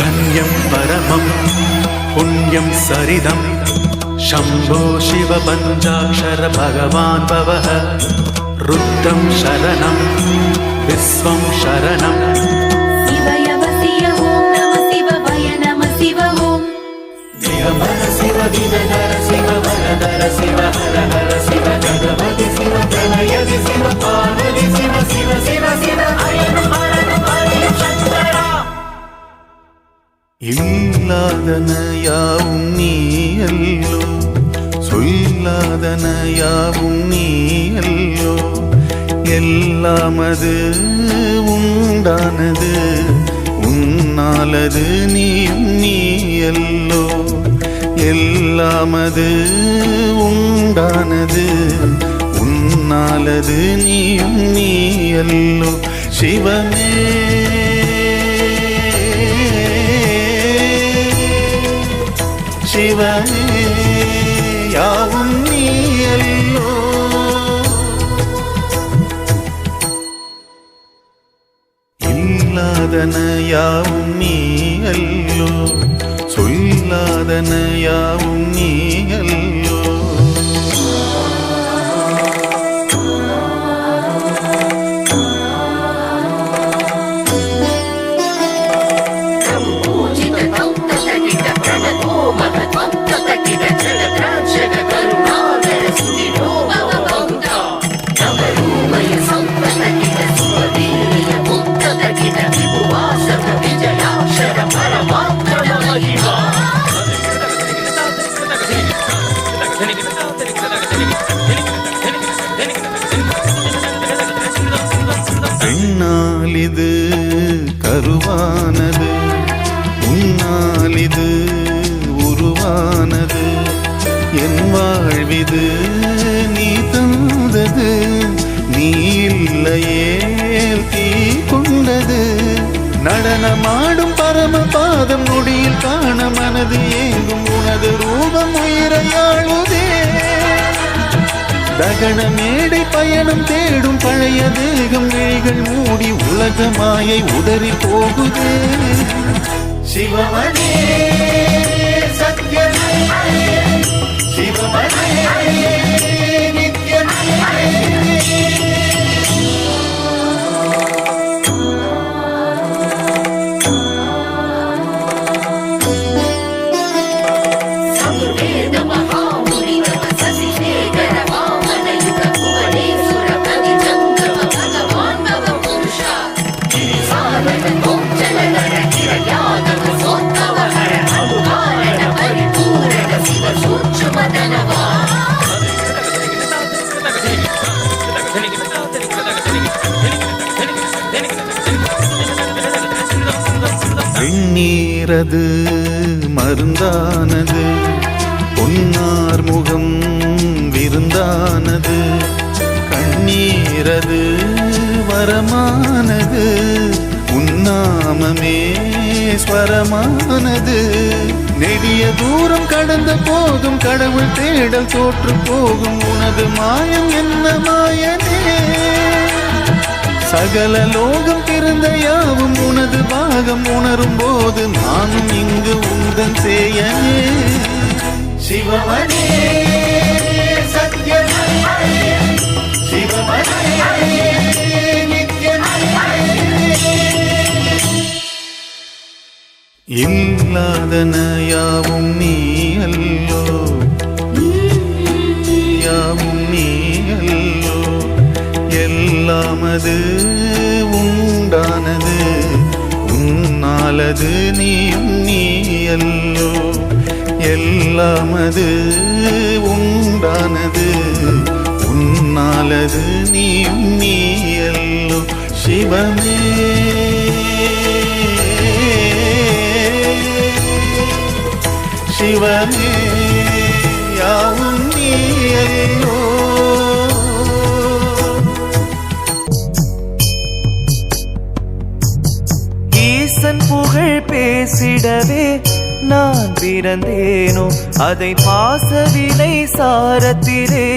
धन्यं परमं पुण्यं सरिदं शम्भो शिव पञ्चाक्षर भगवान् भवः रुद्रं शरणं विश्वं शरणम् शिवयव शिय ॐ नम शिवय नम शिव ॐ இல்லாதன யாவும் நீயல்லோ. சொல்லாதன யாவும் நீயல்லோ. எல்லாமது உண்டானது உன்னாலது நீயும் நீயல்லோ. எல்லாமது உண்டானது. உன்னாலது நீயும் நீ நீயல்லோ. சிவமே. சிவமே. யாவும் நீ நீயல்லோ. இல்லாதன யாவும் சொல்லாதன யாவும் பெண்ணால் இது கருவானது. உன்னால் இது உருவானது. என் வாழ்விது நீ தந்தது. நீ இல்லையே தீ கொண்டது. நடனமாடும் பரம பாதம் நொடியில் காண மனது ஏங்கும் உனது ரூபம் உயிரையாழுதே தகன மேடை பயணம் தேடும் பழைய தேகம் விழிகள் மூடி உலக மாயை உதறி போகுது. சிவமணி சத்யமே சிவமணி நித்யமே வெண்ணீரது மருந்தானது பொன்னார் முகம் விருந்தானது கண்ணீரது வரமானது உன்னாமமே ஸ்வரமானது. நெடிய தூரம் கடந்த போதும் கடவுள் தேடல் தோற்று போகும் உனது மாயம் என்ன மாயனே? சகல லோகம் யாவும் உனது பாகம் உணரும் போது நானும் இங்கு உந்தன் சேயனே. சிவமணி சத்யமே சிவமணி இல்லாதன யாவும் நீ அல்லோ. யாவும் நீ அல்லோ. எல்லாமது உன்னாலது நீயும் நீ அல்லோ எல்லாமது உண்டானது. உன்னாலது நீயும் நீ அல்லோ பேசிடவே நான் பிறந்தேனோ? அதை பாசவிலை சாரத்திலே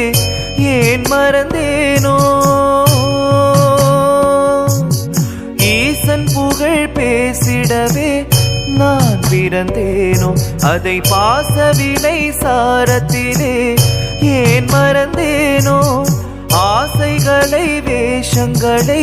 ஏன் மறந்தேனோ? ஈசன் புகழ் பேசிடவே நான் பிறந்தேனோ? அதை பாசவிலை சாரத்திலே ஏன் மறந்தேனோ? ஆசைகளை வேஷங்களை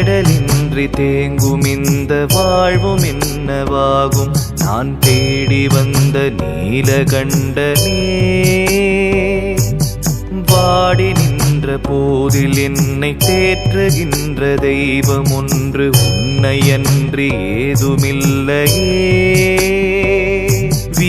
தேடலின்றி தேங்கும் இந்த வாழ்வும் என்னவாகும்? நான் தேடி வந்த நீலகண்டனே வாடி நின்ற போதில் என்னை தேற்றுகின்ற தெய்வம் ஒன்று உன்னையன்றி ஏதுமில்லையே.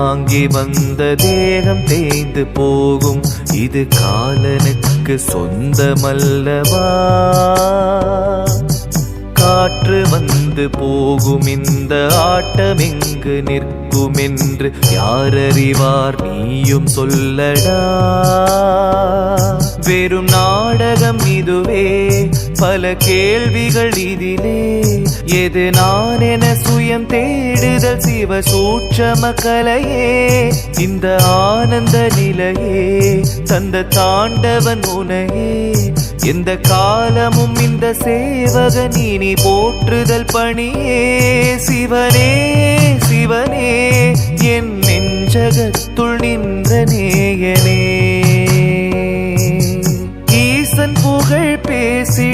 தாங்கி வந்த தேகம் தேய்ந்து போகும். இது காலனுக்கு சொந்தமல்லவா? காற்று வந்து போகும் இந்த ஆட்டம் எங்கு நிற்கும் என்று யாரறிவார் நீயும் சொல்லடா. வெறும் நாடகம் இதுவே பல கேள்விகள் இதிலே. எது நான் என சுயம் தேடுதல் சிவ சூட்சம கலையே. இந்த ஆனந்த நிலையே தந்த தாண்டவன் உனையே எந்த காலமும் இந்த சேவகன் இனி போற்றுதல் பணியே. சிவனே சிவனே என் நெஞ்சகத்துள் நின்ற நேயனே.